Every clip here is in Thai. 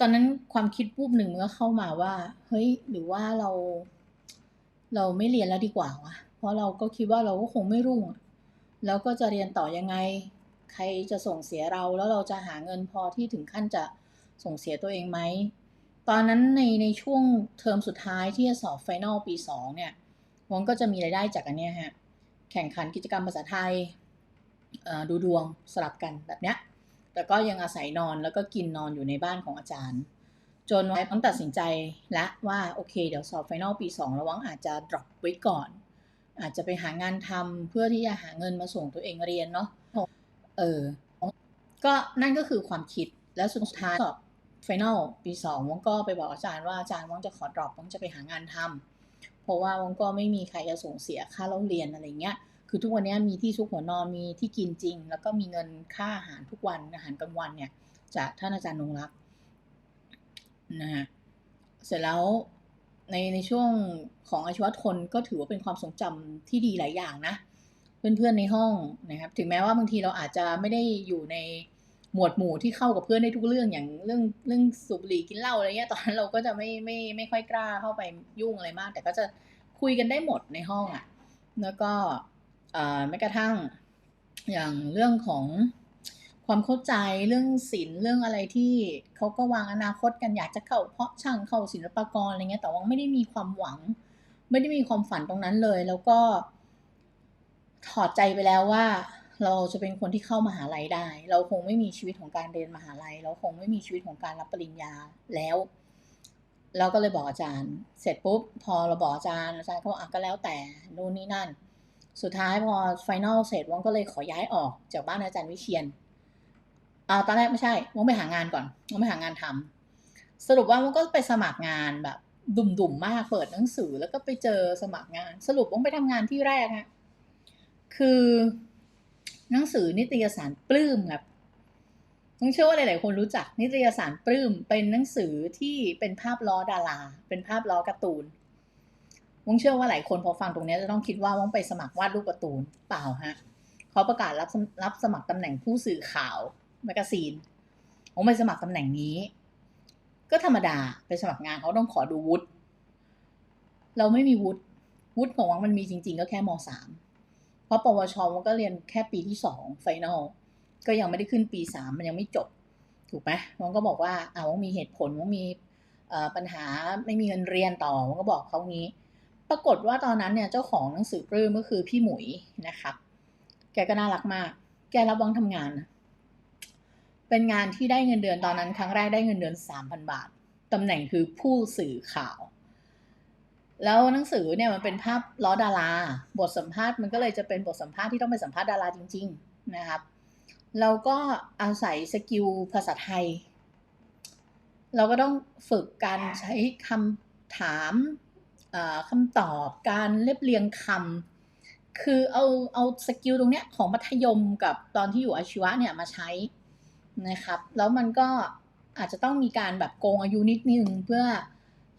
ตอนนั้นความคิดปุ๊บหนึ่งมันก็เข้ามาว่า เฮ้ย หรือว่าเรา เราไม่เรียนแล้วดีกว่าวะเพราะเราก็คิดว่าเราก็คงไม่รุ่ง แล้วก็จะเรียนต่อยังไง ใครจะส่งเสียเราแล้วเราจะหาเงินพอที่ถึงขั้นจะส่งเสียตัวเองไหม ตอนนั้นในในช่วงเทอมสุดท้ายที่จะสอบไฟนอลปีสองเนี่ยมันก็จะมีรายได้จากอันเนี้ยฮะ แข่งขันกิจกรรมภาษาไทยดูดวงสลับกันแบบเนี้ย แต่ก็ยังอาศัยนอนแล้วก็กินนอนอยู่ในบ้านของอาจารย์ จนวันต้องตัดสินใจละว่าโอเค เดี๋ยวสอบไฟนอลปี2ระวังอาจจะ drop ไว้ก่อน อาจจะไปหางานทำเพื่อที่จะหาเงินมาส่งตัวเองเรียนเนาะเออ ก็นั่นก็คือความคิดแล้วสุดท้ายสอบไฟนอลปีสองวังก็ไปบอกอาจารย์ว่าอาจารย์วังจะขอ drop วังจะไปหางานทำเพราะว่าวังก็ไม่มีใครจะส่งเสียค่าเล่าเรียนอะไรเงี้ย คือทุกวันนี้มีที่ซุกหัวนอนมีที่กินจริง แล้วก็มีเงินค่าอาหารทุกวันอาหารกลางวันเนี่ยจากท่านอาจารย์นงรักนะฮะเสร็จแล้วในในช่วงของอาชีวะทนก็ถือว่าเป็นความทรงจำที่ดีหลายอย่างนะ เพื่อนๆในห้องนะครับ ถึงแม้ว่าบางทีเราอาจจะไม่ได้อยู่ในหมวดหมู่ที่เข้ากับเพื่อนได้ทุกเรื่องอย่างเรื่องเรื่องสูบบุหรี่กินเหล้าอะไรเงี้ยตอนนั้นเราก็จะไม่ไม่ไม่ค่อยกล้าเข้าไปยุ่งอะไรมาก แต่ก็จะคุยกันได้หมดในห้องอะ่ะ แล้วก็ แม้กระทั่งอย่างเรื่องของความเข้าใจเรื่องศิลป์เรื่องอะไรที่เขาก็วางอนาคตกันอยากจะเข้าเพาะช่างเข้าศิลปากรอะไรเงี้ยแต่ว่าไม่ได้มีความหวัง ไม่ได้มีความฝันตรงนั้นเลย แล้วก็ ถอดใจไปแล้วว่า เราจะเป็นคนที่เข้ามาหาลัยได้ เราคงไม่มีชีวิตของการเรียนมหาลัย เราคงไม่มีชีวิตของการรับปริญญาแล้วเราก็เลยบอกอาจารย์ เสร็จปุ๊บพอเราบอกอาจารย์อาจารย์ก็บอกอะก็แล้วแต่นู่นนี่นั่น สุดท้ายพอไฟนลเสร็จวังก็เลยขอย้ายออกจากบ้านอาจารย์วิเชียนอ่าตอนแรกไม่ใช่วังไปหางานก่อนวังไปหางานทำสรุปว่าวังก็ไปสมัครงานแบบดุ่มๆมากเปิดหนังสือแล้วก็ไปเจอสมัครงาน สรุปวังไปทำงานที่แรกฮะคือหนังสือนิตยสารปลื้มครับต้องเชื่อว่าหลายๆคนรู้จักนิตยสารปลื้มเป็นหนังสือที่เป็นภาพล้อดารา เป็นภาพล้อการ์ตูน วงเชื่อว่าหลายคนพอฟังตรงนี้จะต้องคิดว่าวงไปสมัครวาดรูปการ์ตูนเปล่าฮะเขาประกาศรับรับสมัครตำแหน่งผู้สื่อข่าวแมกกาซีนวงไปสมัครตำแหน่งนี้ ก็ธรรมดาไปสมัครงานเขาต้องขอดูวุฒิเราไม่มีวุฒิวุฒิของวังมันมีจริง ๆ ก็แค่มสามเพราะปวชมันก็เรียนแค่ปีที่สองไฟนอลก็ยังไม่ได้ขึ้นปีสามมันยังไม่จบ ถูกไหมมันก็บอกว่าเอาว่ามีเหตุผลว่ามีปัญหาไม่มีเงินเรียนต่อมันก็บอกเขางี้ ปรากฏว่าตอนนั้นเนี่ยเจ้าของหนังสือปลื้มก็คือพี่หมุยนะครับ แกก็น่ารักมาก แกรับวังทำงาน เป็นงานที่ได้เงินเดือนตอนนั้น ครั้งแรกได้เงินเดือนสามพันบาทตำแหน่งคือผู้สื่อข่าว แล้วหนังสือเนี่ยมันเป็นภาพล้อดารา บทสัมภาษณ์มันก็เลยจะเป็นบทสัมภาษณ์ที่ต้องไปสัมภาษณ์ดาราจริง ๆนะครับ เราก็อาศัยสกิลภาษาไทย เราก็ต้องฝึกการใช้คำถาม คำตอบการเรียบเรียงคำคือเอาเอาสกิลตรงเนี้ยของมัธยมกับตอนที่อยู่อาชีวะเนี่ยมาใช้นะครับ แล้วมันก็อาจจะต้องมีการแบบโกงอายุนิดนึงเพื่อ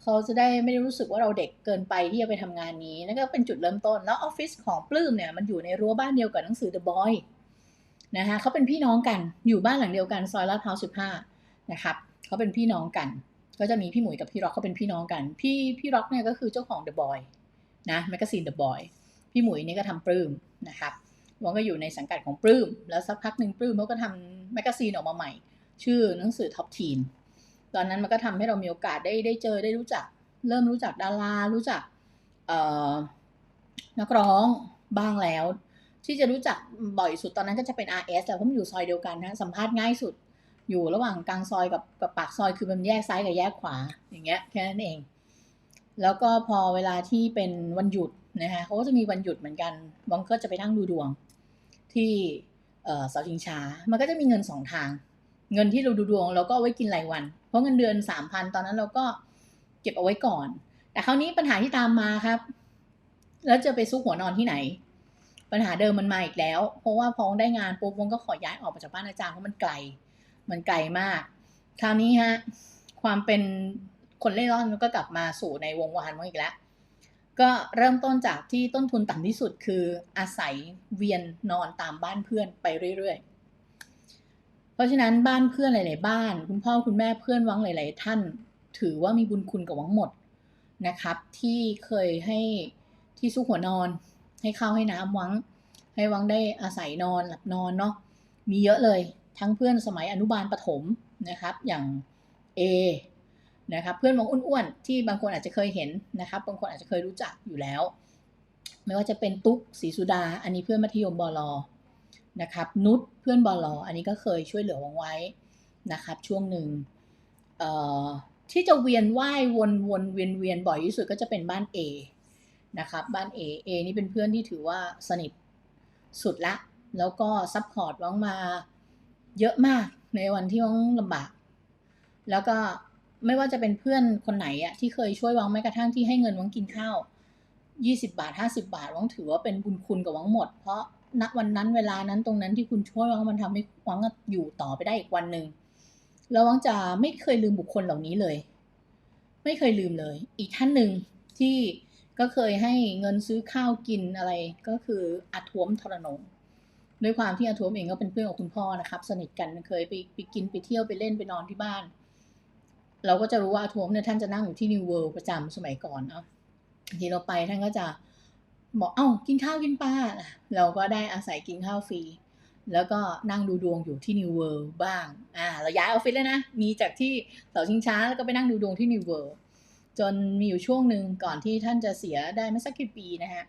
เขาจะได้ไม่ได้รู้สึกว่าเราเด็กเกินไปที่จะไปทำงานนี้นั่นก็เป็นจุดเริ่มต้น แล้วออฟฟิศของปลื้มเนี่ยมันอยู่ในรั้วบ้านเดียวกับหนังสือ The Boy นะคะเขาเป็นพี่น้องกันอยู่บ้านหลังเดียวกันซอยลาดพร้าวสิบห้านะครับเขาเป็นพี่น้องกัน ก็จะมีพี่หมวยกับพี่ร็อกเขาเป็นพี่น้องกัน พี่พี่ร็อกเนี่ยก็คือเจ้าของ The Boy นะแมกกาซีน The Boy พี่หมวยนี่ก็ทำปลื้มนะครับวงก็อยู่ในสังกัดของปลื้ม แล้วสักพักหนึ่งปลื้มเขาก็ทำแมกกาซีนออกมาใหม่ ชื่อหนังสือท็อปทีนตอนนั้นมันก็ทำให้เรามีโอกาสได้ได้เจอได้รู้จัก เริ่มรู้จักดารารู้จักนักร้องบ้างแล้ว ที่จะรู้จักบ่อยสุดตอนนั้นก็จะเป็น RS แต่เพราะมันอยู่ซอยเดียวกันนะสัมภาษณ์ง่ายสุด อยู่ระหว่างกลางซอยกับกับปากซอยคือมันแยกซ้ายกับแยกขวาอย่างเงี้ยแค่นั้นเอง แล้วก็พอเวลาที่เป็นวันหยุดนะคะเขาก็จะมีวันหยุดเหมือนกันวังก็จะไปนั่งดูดวงที่เสาชิงช้า มันก็จะมีเงินสองทาง เงินที่เราดูดวงเราก็เอาไว้กินรายวัน เพราะเงินเดือนสามพันตอนนั้นเราก็เก็บเอาไว้ก่อน แต่คราวนี้ปัญหาที่ตามมาครับ แล้วจะไปซุกหัวนอนที่ไหน ปัญหาเดิมมันมาอีกแล้ว เพราะว่าพอได้งานปุ๊บวงก็ขอย้ายออกจากบ้านอาจารย์เพราะมันไกล มันไกลมากคราวนี้ฮะความเป็นคนเล่ร่อนก็กลับมาสู่ในวงวานมอีกแล้ว ก็เริ่มต้นจากที่ต้นทุนต่ำที่สุดคืออาศัยเวียนนอนตามบ้านเพื่อนไปเรื่อยๆ เพราะฉะนั้นบ้านเพื่อนหลาย ๆ บ้าน คุณพ่อคุณแม่เพื่อนวังหลาย ๆ ท่าน ถือว่ามีบุญคุณกับวังหมดนะครับ ที่เคยให้ที่ซุกหัวนอน ให้ข้าวให้น้ำวัง ให้วังได้อาศัยนอนหลับนอนเนาะมีเยอะเลย ทั้งเพื่อนสมัยอนุบาลประถมนะครับ อย่าง A นะครับ เพื่อนมองอ้วนๆที่บางคนอาจจะเคยเห็นนะครับ บางคนอาจจะเคยรู้จักอยู่แล้ว ไม่ว่าจะเป็นตุ๊กศรีสุดา อันนี้เพื่อนมัธยมบอลอนะครับ นุชเพื่อนบอลอันนี้ก็เคยช่วยเหลือวังไว้นะครับ ช่วงหนึ่งที่จะเวียนว่ายวนวนเวียนเวียนบ่อยที่สุดก็จะเป็นบ้าน A นะครับ บ้าน A A นี่เป็นเพื่อนที่ถือว่าสนิทสุดละ แล้วก็ซัพพอร์ตวังมา เยอะมากในวันที่วังลำบาก แล้วก็ไม่ว่าจะเป็นเพื่อนคนไหนอะที่เคยช่วยวังแม้กระทั่งที่ให้เงินวังกินข้าว20บาท50บาทวังถือว่าเป็นบุญคุณกับวังหมด เพราะณวันนั้นเวลานั้นตรงนั้นที่คุณช่วยวังมันทำให้วังอยู่ต่อไปได้อีกวันหนึ่งแล้ววังจะไม่เคยลืมบุคคลเหล่านี้เลย ไม่เคยลืมเลย อีกท่านหนึ่งที่ก็เคยให้เงินซื้อข้าวกินอะไรก็คืออาทวมทรนง ด้วยความที่อาทวมเองก็เป็นเพื่อนของคุณพ่อนะครับ สนิทกันเคยไปไปกินไปเที่ยวไปเล่นไปนอนที่บ้าน เราก็จะรู้ว่าอาทวมเนี่ยท่านจะนั่งอยู่ที่นิวเวิลด์ประจำสมัยก่อนเนาะทีเราไปท่านก็จะบอกเอ้ากินข้าวกินปลาเราก็ได้อาศัยกินข้าวฟรีแล้วก็นั่งดูดวงอยู่ที่นิวเวิลด์บ้าง อ่า เราย้ายออฟฟิศแล้วนะ มีจากที่เสาชิงช้าแล้วก็ไปนั่งดูดวงที่นิวเวิลด์จนมีอยู่ช่วงหนึ่งก่อนที่ท่านจะเสียได้ไม่สักกี่ปีนะฮะ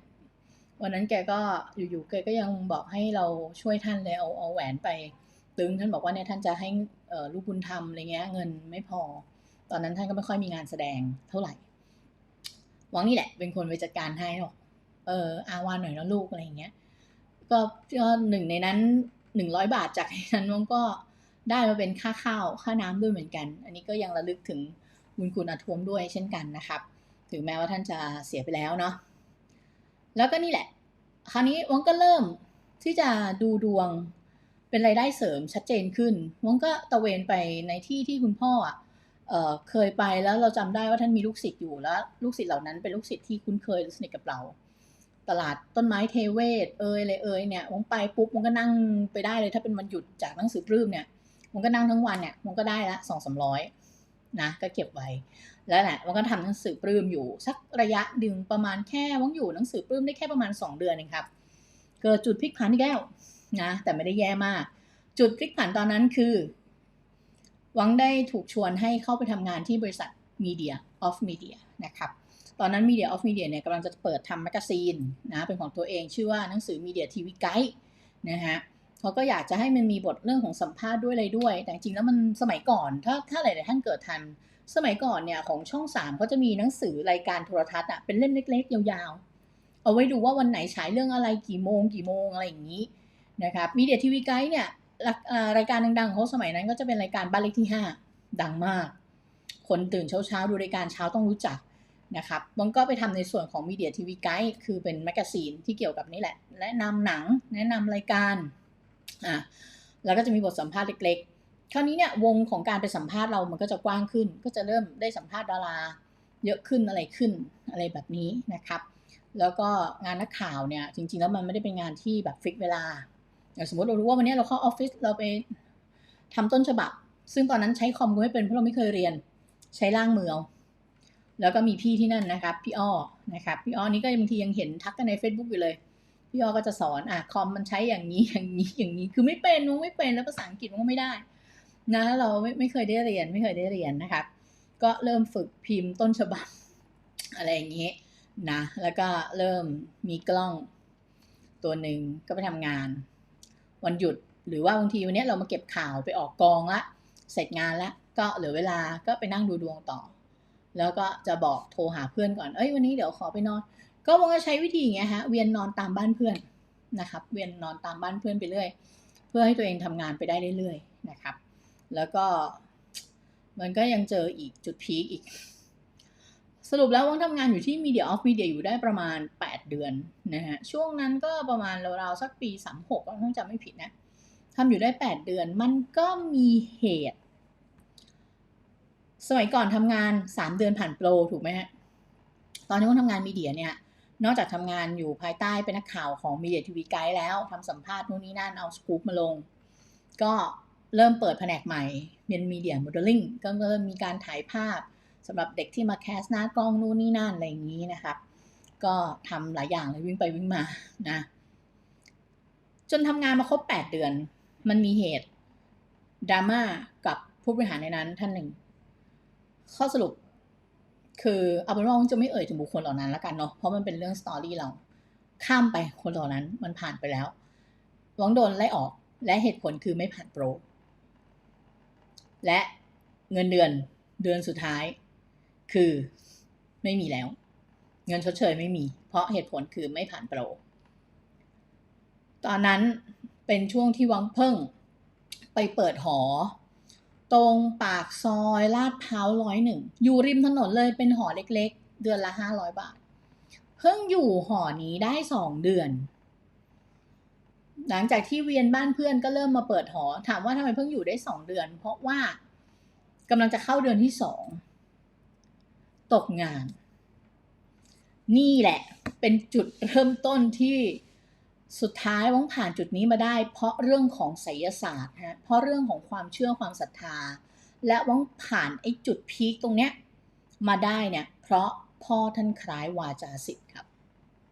วันนั้นแกก็อยู่ๆแกก็ยังบอกให้เราช่วยท่านเลยเอาเอาแหวนไป ตึงท่านบอกว่าเนี่ยท่านจะให้ลูกบุญธรรมอะไรเงี้ยเงินไม่พอ ตอนนั้นท่านก็ไม่ค่อยมีงานแสดงเท่าไหร่หวังนี่แหละ เป็นคนไปจัดการให้หรอกเอออาวานหน่อยนะลูกอะไรเงี้ยก็หนึ่งในนั้นหนึ่งร้อยบาทจากนั้นมันก็ได้มาเป็นค่าข้าวค่าน้ำด้วยเหมือนกัน อันนี้ก็ยังระลึกถึงบุญคุณอาทวมด้วยเช่นกันนะครับ ถึงแม้ว่าท่านจะเสียไปแล้วเนาะ แล้วก็นี่แหละ คราวนี้วังก็เริ่มที่จะดูดวงเป็นรายได้เสริมชัดเจนขึ้นวังก็ตะเวนไปในที่ที่คุณพ่ออะเเคยไปแล้วเราจำได้ว่าท่านมีลูกศิษย์อยู่แล้ว ลูกศิษย์เหล่านั้นเป็นลูกศิษย์ที่คุ้นเคยสนิทกับเรา ตลาดต้นไม้เทเวศเอยเลยเอยเนี่ยผมไปปุ๊บมันก็นั่งไปได้เลยถ้าเป็นวันหยุดจากหนังสือปลื้มเนี่ยมันก็นั่งทั้งวันเนี่ยมันก็ได้ละสองสามร้อย นะก็เก็บไว้ แล้วแหละมันก็ทำหนังสือปลื้มอยู่ สักระยะดึงประมาณแค่วังอยู่หนังสือปลื้มได้แค่ประมาณสองเดือนเองครับ เกิดจุดพลิกผันที่แก้วนะแต่ไม่ได้แย่มาก จุดพลิกผันตอนนั้นคือวังได้ถูกชวนให้เข้าไปทำงานที่บริษัท Media of Media นะครับ ตอนนั้น Media of Media เนี่ยกำลังจะเปิดทำแมกกาซีนนะ เป็นของตัวเองชื่อว่าหนังสือ Media TV Guide นะฮะ เขาก็อยากจะให้มันมีบทเรื่องของสัมภาษณ์ด้วยอะไรด้วย แต่จริงแล้วมันสมัยก่อน ถ้าถ้าหลายๆท่านเกิดทัน สมัยก่อนเนี่ยของช่อง3เขาจะมีหนังสือรายการโทรทัศน์อะเป็นเล่มเล็ก ๆ ยาวๆ เอาไว้ดูว่าวันไหนฉายเรื่องอะไรกี่โมง กี่โมงอะไรอย่างนี้นะครับมีเดียทีวีไกด์เนี่ยรายการดังๆเขาสมัยนั้นก็จะเป็นรายการบ้านเลขที่ 5 ดังมาก คนตื่นเช้าๆดูรายการเช้าต้องรู้จักนะครับมันก็ไปทำในส่วนของ Media TV Guide คือเป็นแมกกาซีนที่เกี่ยวกับนี่แหละแนะนำหนัง แนะนำรายการ อะแล้วก็จะมีบทสัมภาษณ์เล็กๆ คราวนี้เนี่ยวงของการไปสัมภาษณ์เรามันก็จะกว้างขึ้น ก็จะเริ่มได้สัมภาษณ์ดาราเยอะขึ้นอะไรขึ้นอะไรแบบนี้นะครับ แล้วก็งานนักข่าวเนี่ยจริงๆแล้วมันไม่ได้เป็นงานที่แบบฟิกเวลาอย่างสมมติเรารู้ว่าวันนี้เราเข้าออฟฟิศเราไปทำต้นฉบับ ซึ่งตอนนั้นใช้คอมก็ไม่เป็นเพราะเราไม่เคยเรียนใช้ล่างมือเอาแล้วก็มีพี่ที่นั่นนะครับ พี่อ้อนะครับ พี่อ้อนี่ก็บางทียังเห็นทักกันใน Facebook อยู่เลย พี่อ้อก็จะสอนอะคอมมันใช้อย่างนี้อย่างนี้อย่างนี้ คือไม่เป็นมันไม่เป็นแล้วภาษาอังกฤษมันก็ไม่ได้ นะเราไม่ไม่เคยได้เรียนไม่เคยได้เรียนนะครับก็เริ่มฝึกพิมพ์ต้นฉบับ อะไรอย่างนี้นะ แล้วก็เริ่มมีกล้องตัวหนึ่งก็ไปทำงาน วันหยุดหรือว่าบางทีวันนี้เรามาเก็บข่าวไปออกกองละเสร็จงานล้วก็เหลือเวลาก็ไปนั่งดูดวงต่อ แล้วก็จะบอกโทรหาเพื่อนก่อน เอ้ยวันนี้เดี๋ยวขอไปนอน ก็วงจะใช้วิธีอย่างเงี้ยฮะเวียนนอนตามบ้านเพื่อนนะครับ เวียนนอนตามบ้านเพื่อนไปเรื่อยเพื่อให้ตัวเองทำงานไปได้เรื่อยๆนะครับ แล้วก็มันก็ยังเจออีกจุดพีคอีก สรุปแล้ววงทำงานอยู่ที่ Media of Media อยู่ได้ประมาณ 8 เดือนนะฮะช่วงนั้นก็ประมาณราวๆสักปี 36ก็ต้องจำไม่ผิดนะทำอยู่ได้ 8 เดือนมันก็มีเหตุ สมัยก่อนทำงานสามเดือนผ่านโปรถูกไหมฮะตอนนี้ว่าทำงานมีเดียเนี่ย นอกจากทำงานอยู่ภายใต้เป็นนักข่าวของมีเดียทีวีไกด์แล้วทำสัมภาษณ์นู่นนี่นั่นเอาสกู๊ปมาลง ก็เริ่มเปิดแผนกใหม่เป็นมีเดียโมเดลลิ่งก็เริ่มมีการถ่ายภาพสำหรับเด็กที่มาแคสหน้ากล้องนู่นนี่นั่นอะไรอย่างนี้นะครับ ก็ทำหลายอย่างเลยวิ่งไปวิ่งมานะ จนทำงานมาครบ 8 เดือน มันมีเหตุดราม่ากับผู้บริหารในนั้นท่านหนึ่ง ข้อสรุป คือเอาเป็นว่าจะไม่เอ่ยถึงบุคคลเหล่านั้นแล้วกันเนาะเพราะมันเป็นเรื่องสตอรี่เราข้ามไปคนเหล่านั้นมันผ่านไปแล้ววังโดนไล่ออกและเหตุผลคือไม่ผ่านโปร และเงินเดือนเดือนสุดท้าย คือไม่มีแล้ว เงินชดเชยไม่มี เพราะเหตุผลคือไม่ผ่านโปร ตอนนั้นเป็นช่วงที่วังเพิ่งไปเปิดหอ ตรงปากซอยลาดพร้าวร้อยหนึ่งอยู่ริมถนนเลยเป็นหอเล็กๆ เดือนละห้าร้อยบาท เพิ่งอยู่หอนี้ได้สองเดือน หลังจากที่เวียนบ้านเพื่อนก็เริ่มมาเปิดหอ ถามว่าทำไมเพิ่งอยู่ได้สองเดือน เพราะว่ากำลังจะเข้าเดือนที่สองตกงาน นี่แหละ เป็นจุดเริ่มต้นที่ สุดท้ายว่องผ่านจุดนี้มาได้ เพราะเรื่องของไสยศาสตร์ฮะเพราะเรื่องของความเชื่อความศรัทธา และว่องผ่านไอ้จุดพีคตรงเนี้ยมาได้เนี่ยเพราะพ่อท่านคล้ายวาจาสิทธิ์ครับ